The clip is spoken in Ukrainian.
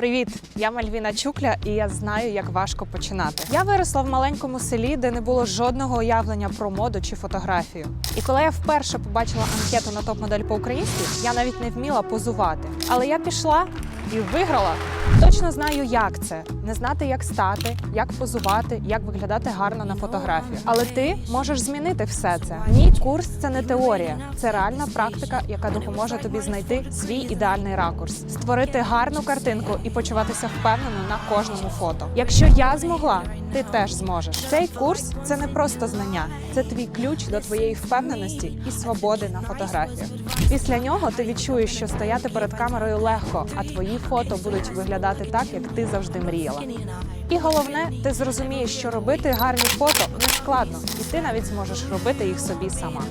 Привіт! Я Мальвіна Чукля, і я знаю, як важко починати. Я виросла в маленькому селі, де не було жодного уявлення про моду чи фотографію. І коли я вперше побачила анкету на топ-модель по-українськи, я навіть не вміла позувати. Але я пішла і виграла. Точно знаю, як це не знати, як стати, як позувати, як виглядати гарно на фотографії. Але ти можеш змінити все це. Мій курс це не теорія, це реальна практика, яка допоможе тобі знайти свій ідеальний ракурс, створити гарну картинку і почуватися впевнено на кожному фото. Якщо я змогла, ти теж зможеш. Цей курс це не просто знання, це твій ключ до твоєї впевненості і свободи на фотографіях. Після нього ти відчуєш, що стояти перед камерою легко, а твої фото будуть виглядати так, як ти завжди мріяла. І головне, ти зрозумієш, що робити гарні фото не складно, і ти навіть зможеш робити їх собі сама.